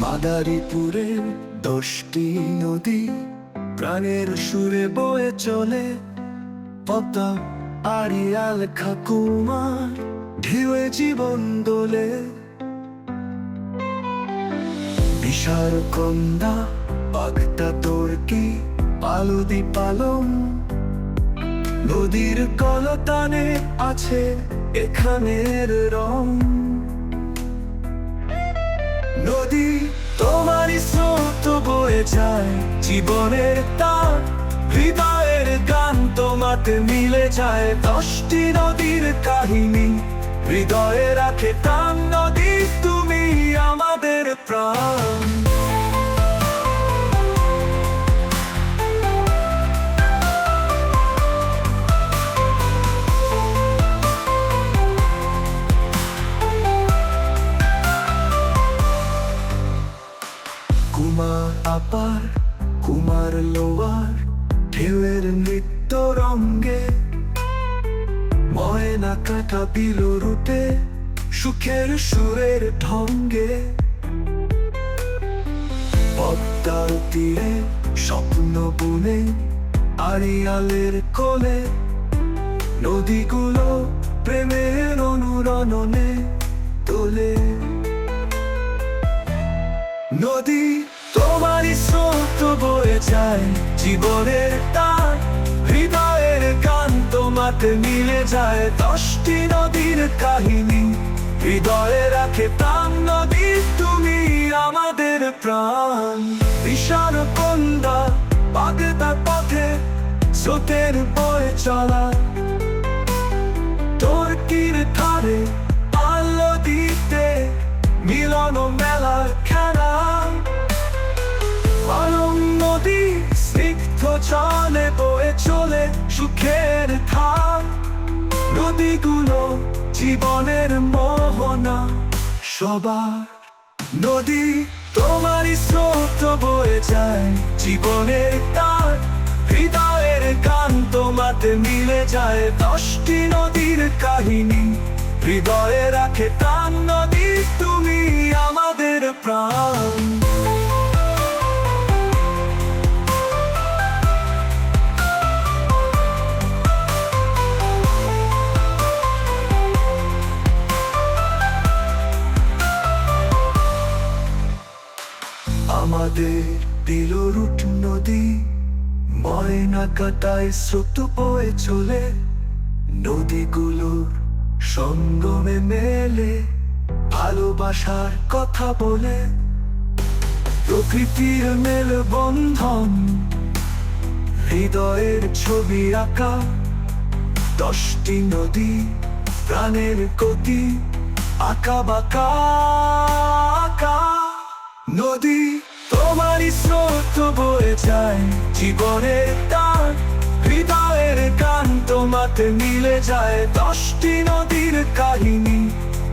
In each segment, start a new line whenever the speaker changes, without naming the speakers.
মাদারীপুরে দশটি নদী প্রাণের সুরে বয়ে চলে। পদ্মা, আড়িয়াল খাকুমার ঢেউয়ে জীবন দোলে। বিশাল কন্দা বাগদা তোরকি পালুদি পালং? নদীর কলতানে আছে এখানের রং। নদী তোমারই স্রোত বয়ে যায়। জীবনের তার হৃদয়ের গান তোমাতে মিলে যায়। দশটি নদীর কাহিনী হৃদয়ে রাখে টান নদী, তুমি আমাদের প্রাণ। কুমার আপার কুমার লোয়ার ঢেউয়ের নৃত্য রঙ্গে ময়না কাটা বিল রুটে সুখের সুরের ঢঙ্গে পদ্মার তীরে স্বপ্ন বুনে আড়িয়ালের কোলে নদীগুলো প্রেমের অনুরণনে তোলে নদী তোমারই স্রোত বয়ে যায়, জীবনের তার হৃদয়ের গান তোমাতে মিলে যায়। দশটি নদীর কাহিনী হৃদয়ে রাখে প্রাণ। নদী, তুমি আমাদের প্রাণ। বিশাল কন্দা বাগদার পথে স্রোতের বয়ে চলা। জলে বয়ে চলে সুখের ধার। নদীগুলো জীবনের মোহনা। সবার নদী তোমারই স্রোত বয়ে যায় জীবনের তার। হৃদয়ের গান তোমাতে মিলে যায় দশটি নদীর কাহিনী। হৃদয়ে রাখে টান আমাদের দিলরুট নদী, ময়না কাটায় স্রোত বয়ে চলে। নদীগুলোর সঙ্গমে মেলে, ভালোবাসার কথা বলে। প্রকৃতির মেল বন্ধন, হৃদয়ের ছবি আঁকা। দশটি নদী, প্রাণের গতি, আঁকা বাঁকা নদী তোমারই স্রোত বয়ে যায়। জীবনের তার, হৃদয়ের গান তোমাতে মিলে যায়। দশটি নদীর কাহিনী,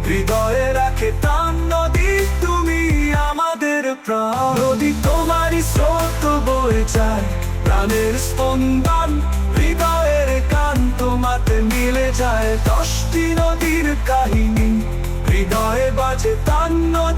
হৃদয়ে রাখে টান নদী, তুমি আমাদের প্রাণ। নদী, তোমারই স্রোত বয়ে যায়। প্রাণের স্পন্দন, হৃদয়ের গান তোমাতে মিলে যায়। দশটি নদীর কাহিনী, হৃদয়ে বাজে টান নদী